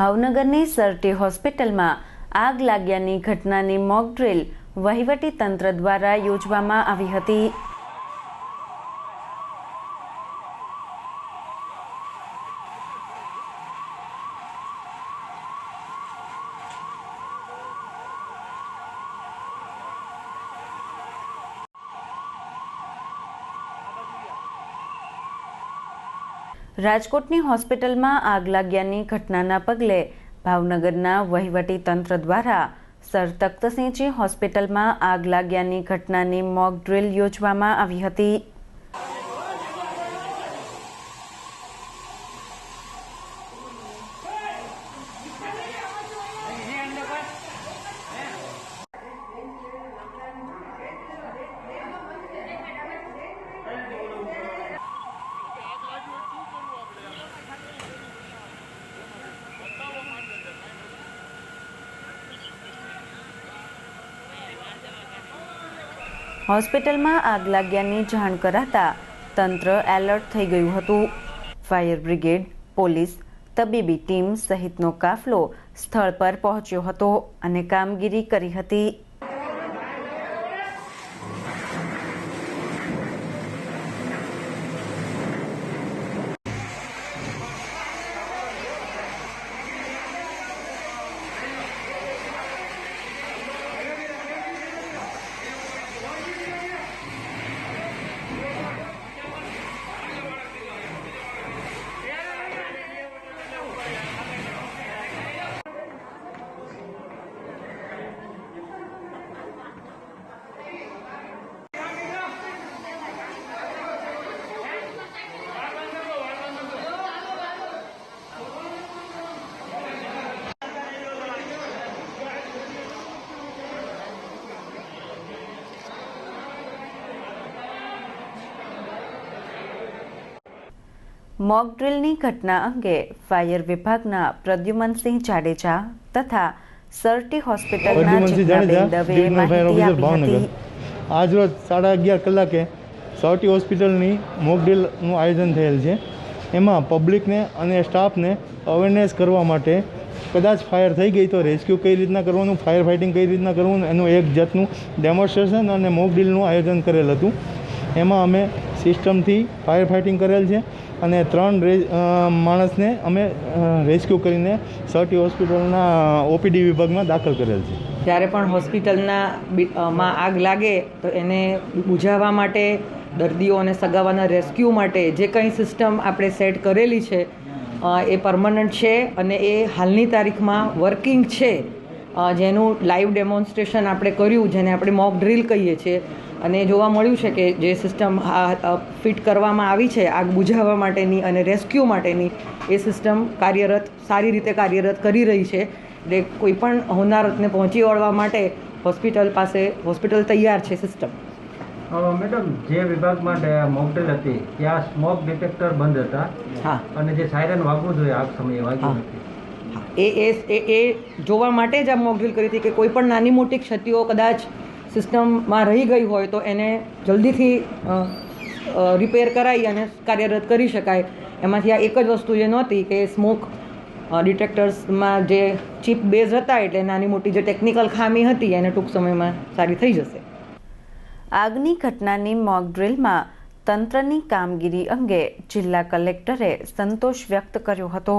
ભાવનગરની સરટી હોસ્પિટલમાં આગ લાગ્યાની ઘટનાની મોક ડ્રીલ વહીવટી તંત્ર દ્વારા યોજવામાં આવી હતી. રાજકોટની હોસ્પિટલમાં આગ લાગ્યાની ઘટનાના પગલે ભાવનગરના વહીવટી તંત્ર દ્વારા સર તખ્તસિંહજી હોસ્પિટલમાં આગ લાગ્યાની ઘટનાની મોક ડ્રિલ યોજવામાં આવી હતી. હોસ્પિટલમાં આગ લાગ્યાની જાણ કરાતા તંત્ર એલર્ટ થઈ ગયું હતું. ફાયર બ્રિગેડ, પોલીસ, તબીબી ટીમ સહિતનો કાફલો સ્થળ પર પહોંચ્યો હતો અને કામગીરી કરી હતી. મોક ડ્રીલની ઘટના અંગે ફાયર વિભાગના પ્રદ્યુમનસિંહ જાડેજા તથા સરટી હોસ્પિટલના જીજ્ઞાબેન દવેએ માહિતી આપી હતી. આજરોજ સાડા અગિયાર કલાકે સૌટી હોસ્પિટલની મોકડ્રીલનું આયોજન થયેલ છે. એમાં પબ્લિકને અને સ્ટાફને અવેરનેસ કરવા માટે કદાચ ફાયર થઈ ગઈ તો રેસ્ક્યુ કઈ રીતના કરવાનું ફાયર ફાઇટિંગ કઈ રીતના કરવાનું એનું એક જાતનું ડેમોન્સ્ટ્રેશન અને મોક ડ્રીલનું આયોજન કરેલ હતું. એમાં અમે સિસ્ટમથી ફાયર ફાઇટિંગ કરેલ છે અને ત્રણ માણસને અમે રેસ્ક્યુ કરીને સર્ટી હોસ્પિટલના ઓપીડી વિભાગમાં દાખલ કરેલ છે. જ્યારે પણ હોસ્પિટલના માં આગ લાગે, તો એને બુઝાવવા માટે, દર્દીઓ અને સગાવાના રેસ્ક્યુ માટે જે કંઈ સિસ્ટમ આપણે સેટ કરેલી છે એ પરમનન્ટ છે અને એ હાલની તારીખમાં વર્કિંગ છે. જેનું લાઈવ ડેમોન્સ્ટ્રેશન આપણે કર્યું, જેને આપણે મોક ડ્રીલ કહીએ છીએ અને જોવા મળ્યું છે કે જે સિસ્ટમ ફિટ કરવામાં આવી છે આગ બુઝાવવા માટેની અને રેસ્ક્યુ માટેની એ સિસ્ટમ કાર્યરત સારી રીતે કાર્યરત કરી રહી છે. એટલે કોઈ પણ હોનારતને પહોંચી વળવા માટે હોસ્પિટલ પાસે હોસ્પિટલ તૈયાર છે સિસ્ટમ મેડમ જે વિભાગમાં મોકટેલ હતી ત્યાં સ્મોક ડિટેક્ટર બંધ હતા. હા. અને જે સાયરન વાગવું જોઈએ આગ સમયે વાગ્યું. એ એ એ જોવા માટે જ આ મોક ડ્રીલ કરી હતી કે કોઈ પણ નાની મોટી ક્ષતિઓ કદાચ સિસ્ટમમાં રહી ગઈ હોય તો એને જલ્દીથી રિપેર કરાવી અને કાર્યરત કરી શકાય. એમાંથી આ એક જ વસ્તુ જે નહોતી કે સ્મોક ડિટેક્ટર્સમાં જે ચીપ બેઝ હતા એટલે નાની મોટી જે ટેકનિકલ ખામી હતી, એને ટૂંક સમયમાં સારી થઈ જશે. આગની ઘટનાની મોક ડ્રિલમાં તંત્રની કામગીરી અંગે જિલ્લા કલેક્ટરે સંતોષ વ્યક્ત કર્યો હતો.